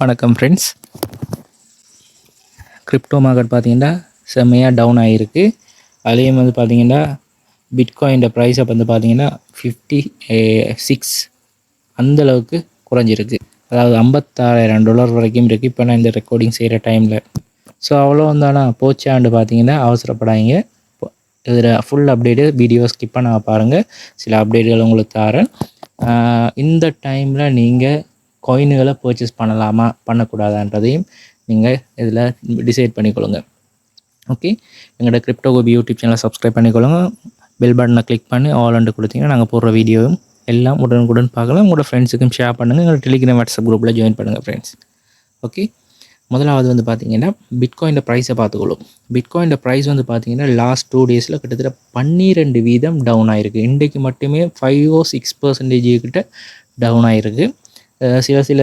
வணக்கம் friends crypto market பார்த்தீங்கன்னா செம்மையாக டவுன் ஆகிருக்கு அதுலேயும் வந்து பார்த்தீங்கன்னா பிட்காயின் ப்ரைஸ் அப்போ வந்து பார்த்தீங்கன்னா ஃபிஃப்டி சிக்ஸ் அந்தளவுக்கு குறைஞ்சிருக்கு. அதாவது ஐம்பத்தாறாயிரம் டாலர் வரைக்கும் இருக்குது இப்போ நான் இந்த ரெக்கார்டிங் செய்கிற டைமில் ஸோ அவ்வளோ வந்தானா போச்சாண்டு பார்த்தீங்கன்னா அவசரப்படாதீங்க. இதில் ஃபுல் அப்டேட்டு வீடியோ ஸ்கிப் பண்ண பாருங்கள் சில அப்டேட்டுகள் உங்களுக்கு தரேன். இந்த டைமில் நீங்கள் காயின்களை பர்ச்சேஸ் பண்ணலாமா? பண்ணக்கூடாதான்றதையும் நீங்கள் இதில் டிசைட் பண்ணிக்கொள்ளுங்க. ஓகே எங்களோட கிரிப்டோ கோபி யூடியூப் சேனலை சப்ஸ்கிரைப் பண்ணிக்கொள்ளுங்க. பெல் பட்டனை கிளிக் பண்ணி ஆல் அண்டு கொடுத்தீங்கன்னா நாங்கள் போடுற வீடியோவும் எல்லாம் உடனுக்குடன் பார்க்கலாம். உங்களோட ஃப்ரெண்ட்ஸுக்கும் ஷேர் பண்ணுங்கள் எங்களோட டெலிகிராம் வாட்ஸ்அப் குரூப்பில் ஜாயின் பண்ணுங்கள் ஃப்ரெண்ட்ஸ் ஓகே முதலாவது வந்து பார்த்தீங்கன்னா பிட்காயின் ப்ரைஸை பார்த்துக்கொள்ளும். பிட்காயின் ப்ரைஸ் வந்து பார்த்தீங்கன்னா லாஸ்ட் டூ டேஸில் கிட்டத்தட்ட பன்னிரெண்டு வீதம் டவுன் ஆகிருக்கு இன்றைக்கு மட்டுமே ஃபைவ் ஓ சிக்ஸ் பர்சன்டேஜ் கிட்ட டவுன் ஆகிருக்கு சில சில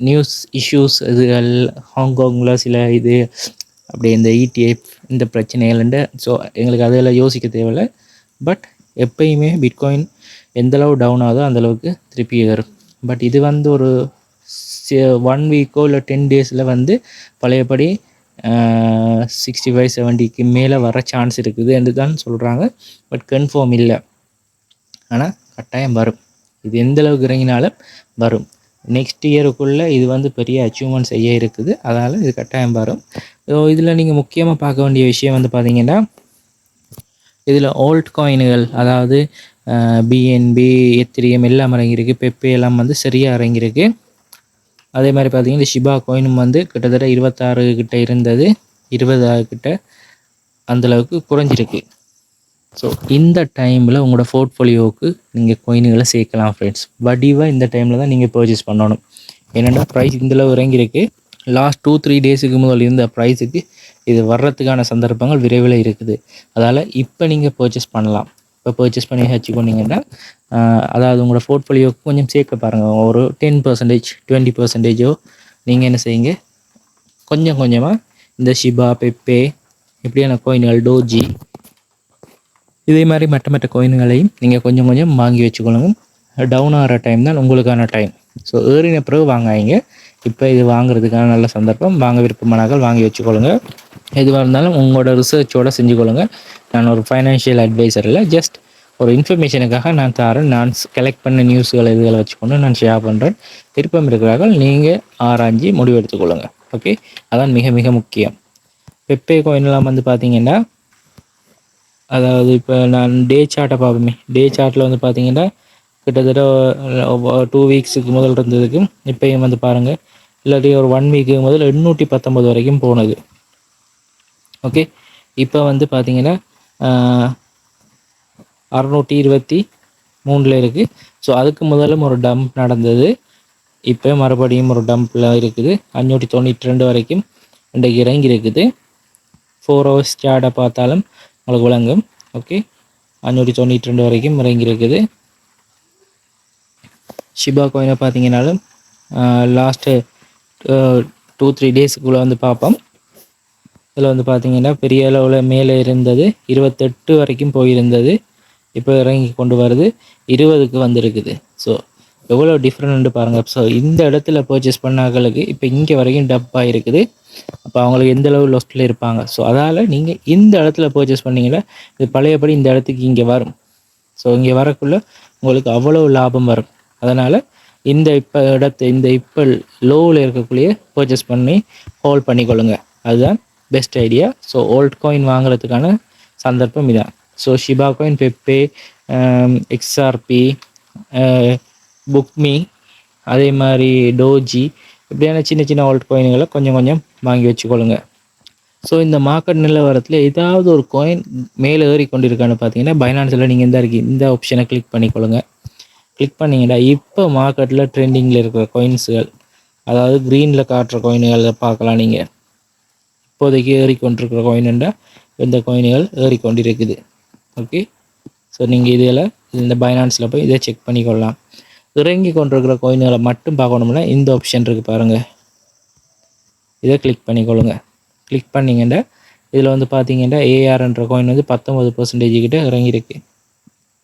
நியூஸ் இஷ்யூஸ் இதுகள் ஹாங்காங்கில் சில இது அப்படி இந்த இடிஎஃப் இந்த பிரச்சனைகள்ண்டு ஸோ எங்களுக்கு அதெல்லாம் யோசிக்க தேவையில்லை. பட் எப்பயுமே பிட்காயின் எந்தளவு டவுன் ஆகுதோ அந்தளவுக்கு திருப்பி ஏறும். பட் இது வந்து ஒரு ஒன் வீக்கோ இல்லை டென் டேஸில் வந்து பழையபடி சிக்ஸ்டி ஃபைவ் செவன்ட்டிக்கு மேலே வர சான்ஸ் இருக்குது என்று தான் சொல்கிறாங்க பட் கன்ஃபார்ம் இல்லை. ஆனால் கட்டாயம் வரும். இது எந்த அளவுக்கு இறங்கினாலும் வரும். நெக்ஸ்ட் இயருக்குள்ளே இது வந்து பெரிய அச்சீவ்மெண்ட் செய்ய இருக்குது. அதனால் இது கட்டாயம் வரும். ஸோ இதில் நீங்கள் முக்கியமாக பார்க்க வேண்டிய விஷயம் வந்து பார்த்தீங்கன்னா இதில் ஓல்ட் காயின்கள் அதாவது பிஎன்பி எத்திரியம் எல்லாம் இறங்கியிருக்கு. பெப்பே எல்லாம் வந்து சரியாக இறங்கியிருக்கு. அதே மாதிரி பார்த்தீங்கன்னா ஷிபா கோயினும் வந்து கிட்டத்தட்ட இருபத்தாறு கிட்ட இருந்தது. இருபதாறு கிட்ட அந்தளவுக்கு குறைஞ்சிருக்கு. ஸோ இந்த டைமில் உங்களோட போர்ட்ஃபோலியோவுக்கு நீங்கள் கோயின்களை சேர்க்கலாம் ஃப்ரெண்ட்ஸ் வடிவாக இந்த டைமில் தான் நீங்கள் பர்ச்சேஸ் பண்ணணும். ஏன்னா ப்ரைஸ் இந்தளவு இறங்கியிருக்கு. லாஸ்ட் டூ த்ரீ டேஸுக்கு முதல் இருந்த ப்ரைஸுக்கு இது வர்றதுக்கான சந்தர்ப்பங்கள் விரைவில் இருக்குது. அதால் இப்போ நீங்கள் பர்ச்சேஸ் பண்ணலாம். இப்போ பர்ச்சேஸ் பண்ணி வச்சுக்கொண்டீங்கன்னா அதாவது உங்களோட போர்ட்ஃபோலியோவுக்கு கொஞ்சம் சேர்க்க பாருங்கள் ஒரு டென் பர்சன்டேஜ் டுவெண்ட்டி பர்சன்டேஜோ நீங்கள் என்ன செய்யுங்க? கொஞ்சம் கொஞ்சமாக இந்த ஷிபா பெப்பே இப்படியான கோயின்கள் டோஜி இதே மாதிரி மற்ற மற்ற கோயின்களையும் நீங்கள் கொஞ்சம் கொஞ்சம் வாங்கி வச்சுக்கொள்ளுங்க டவுன் ஆகிற டைம் தான் உங்களுக்கான டைம் ஸோ ஏறின பிறகு வாங்காதீங்க. இப்போ இது வாங்குறதுக்கான நல்ல சந்தர்ப்பம். வாங்க விருப்பமானாக்கள் வாங்கி வச்சுக்கொள்ளுங்க. எதுவாக இருந்தாலும் உங்களோட ரிசர்ச்சோட செஞ்சுக்கொள்ளுங்க நான் ஒரு ஃபைனான்ஷியல் அட்வைசர் இல்லை. ஜஸ்ட் ஒரு இன்ஃபர்மேஷனுக்காக நான் தரேன். நான் கலெக்ட் பண்ண நியூஸ்களை இதுகளை வச்சுக்கொண்டு நான் ஷேர் பண்ணுறேன் விருப்பம் இருக்கிறார்கள் நீங்கள் ஆராய்ஞ்சி முடிவு எடுத்துக்கொள்ளுங்க ஓகே அதான் மிக மிக முக்கியம். பெப்பே கோயின்லாம் வந்து பார்த்தீங்கன்னா அதாவது இப்போ நான் டே சார்ட்டை பார்ப்போமே. டே சார்ட்டில் வந்து பார்த்தீங்கன்னா கிட்டத்தட்ட டூ வீக்ஸுக்கு முதல் இருந்ததுக்கு இப்போயும் வந்து பாருங்கள் இல்லாட்டி ஒரு ஒன் வீக்கு முதல் எண்ணூற்றி பத்தொம்பது வரைக்கும் போனது. ஓகே இப்போ வந்து பார்த்தீங்கன்னா அறநூற்றி இருபத்தி மூணில் இருக்குது ஸோ அதுக்கு முதலும் ஒரு டம்ப் நடந்தது. இப்போ மறுபடியும் ஒரு டம்பில் இருக்குது. அஞ்சூற்றி தொண்ணூற்றி ரெண்டு வரைக்கும் இன்றைக்கு இறங்கி இருக்குது ஃபோர் ஹவர்ஸ் சார்ட்டை பார்த்தாலும் உங்களுக்கு விளங்கும் ஓகே அஞ்சூற்றி தொண்ணூற்றி ரெண்டு வரைக்கும் இறங்கி இருக்குது. ஷிபா கோயினை பார்த்தீங்கன்னாலும் லாஸ்ட்டு டூ த்ரீ டேஸுக்குள்ளே வந்து பார்ப்போம். இதில் வந்து பார்த்தீங்கன்னா பெரிய அளவில் மேலே இருந்தது. இருபத்தெட்டு வரைக்கும் போயிருந்தது. இப்போ இறங்கி கொண்டு வருது. இருபதுக்கு வந்திருக்குது. ஸோ எவ்வளோ டிஃப்ரெண்ட் பாருங்கள் ஸோ இந்த இடத்துல பர்ச்சேஸ் பண்ணாக்களுக்கு இப்போ இங்கே வரைக்கும் டப்பாக இருக்குது அப்போ அவங்களுக்கு எந்த அளவு லொஸ்ட்டில் இருப்பாங்க. ஸோ அதால் நீங்கள் இந்த இடத்துல பர்ச்சேஸ் பண்ணீங்கன்னா இது பழையபடி இந்த இடத்துக்கு இங்கே வரும். ஸோ இங்கே வரக்குள்ள உங்களுக்கு அவ்வளோ லாபம் வரும். அதனால் இந்த இப்போ இடத்து இந்த இப்போ லோவில் இருக்கக்கூடிய பர்ச்சேஸ் பண்ணி ஹோல்ட் பண்ணிக்கொள்ளுங்க. அதுதான் best idea so old coin வாங்குறதுக்கான சந்தர்ப்பம் இதான். So Shiba coin Pepe XRP புக்மி அதே மாதிரி டோஜி இப்படியான சின்ன சின்ன ஓல்ட் காயின்களை கொஞ்சம் கொஞ்சம் வாங்கி வச்சுக்கொள்ளுங்க. ஸோ இந்த மார்க்கெட் நிலவரத்தில் ஏதாவது ஒரு காயின் மேலே ஏறி கொண்டிருக்கான்னு பார்த்தீங்கன்னா பைனான்ஸில் நீங்கள் இந்த இருக்கு இந்த ஆப்ஷனை கிளிக் பண்ணிக்கொள்ளுங்க. கிளிக் பண்ணீங்கன்னா இப்போ மார்க்கெட்டில் ட்ரெண்டிங்கில் இருக்கிற காயின்ஸுகள் அதாவது க்ரீனில் காட்டுற காயின்களை பார்க்கலாம் நீங்கள் இப்போதைக்கு ஏறிக்கொண்டிருக்கிற காயின்ண்டா இந்த காயின்கள் ஏறிக்கொண்டிருக்குது ஓகே ஸோ நீங்கள் இதில் இந்த பைனான்ஸில் போய் இதை செக் பண்ணிக்கொள்ளலாம். இறங்கி கொண்டிருக்கிற காயின்களை மட்டும் பார்க்கணும்னா இந்த ஆப்ஷன் இருக்குது பாருங்கள் இதை கிளிக் பண்ணிக்கொள்ளுங்க. கிளிக் பண்ணிங்கன்னா இதில் வந்து பார்த்தீங்கன்னா ஏஆர்ன்ற காயின் வந்து பத்தொம்பது பர்சன்டேஜ் கிட்ட இறங்கியிருக்கு.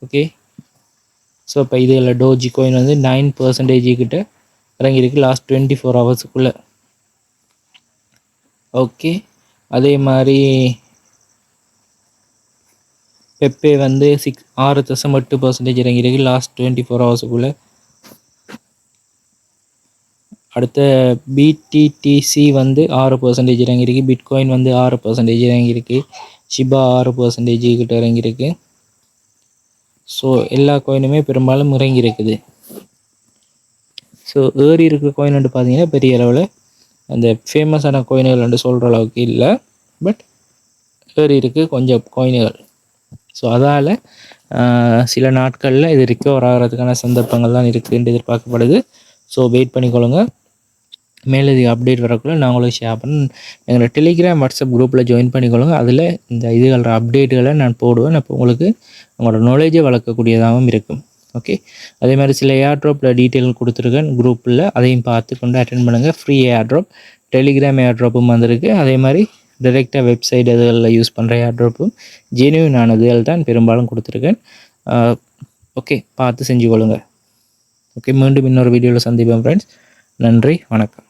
ஓகே ஸோ இப்போ இதில் டோஜி காயின் வந்து நைன் பர்சன்டேஜ் கிட்ட இறங்கியிருக்கு லாஸ்ட் டுவெண்ட்டி ஃபோர் ஹவர்ஸுக்குள்ளே ஓகே அதே மாதிரி பெப்பே வந்து சிக்ஸ் ஆறு தசம் எட்டு பர்சன்டேஜ் இறங்கியிருக்கு லாஸ்ட் டுவெண்ட்டி ஃபோர் ஹவர்ஸுக்குள்ளே அடுத்த பிடிடிசி வந்து ஆறு பர்சன்டேஜ் இறங்கியிருக்கு. பிட்காயின் வந்து ஆறு பர்சன்டேஜ் இறங்கியிருக்கு. ஷிபா ஆறு பர்சன்டேஜ் கிட்ட இறங்கியிருக்கு. ஸோ எல்லா கோயினுமே பெரும்பாலும் இறங்கி இருக்குது ஸோ ஏறி இருக்க கோயின் வந்து பார்த்தீங்கன்னா பெரிய அளவில் அந்த ஃபேமஸான கோயின்கள் வந்து சொல்கிற அளவுக்கு இல்லை. பட் ஏறி இருக்குது கொஞ்சம் கோயின்கள் ஸோ அதால் சில நாட்களில் இது ரிக்கவர் ஆகிறதுக்கான சந்தர்ப்பங்கள் தான் இருக்குதுன்னு எதிர்பார்க்கப்படுது. ஸோ வெயிட் பண்ணிக்கொள்ளுங்கள் மேலதிக அப்டேட் வரக்குள்ளே நான் உங்களுக்கு ஷேர் பண்ண எங்களோட டெலிகிராம் வாட்ஸ்அப் குரூப்பில் ஜாயின் பண்ணிக்கொள்ளுங்க. அதில் இந்த இதுகள அப்டேட்டுகளை நான் போடுவேன். அப்போ உங்களுக்கு உங்களோட நாலேஜை வளர்க்கக்கூடியதாகவும் இருக்கும். ஓகே அதே மாதிரி சில ஏர் ட்ராப்பில் டீட்டெயில் கொடுத்துருக்கேன் குரூப்பில் அதையும் பார்த்து கொண்டு அட்டன் பண்ணுங்கள் ஃப்ரீ ஏர் ட்ராப் டெலிகிராம் ஏர் ட்ராப்பும் வந்திருக்கு. அதே மாதிரி டைரெக்டாக வெப்சைட் இதுகளில் யூஸ் பண்ணுற ஏர் ட்ராப்பும் ஜெனுவினான இதுகள் தான் பெரும்பாலும் கொடுத்துருக்கேன். ஓகே பார்த்து செஞ்சு கொள்ளுங்கள் ஓகே மீண்டும் இன்னொரு வீடியோவில் சந்திப்போம் ஃப்ரெண்ட்ஸ் நன்றி வணக்கம்.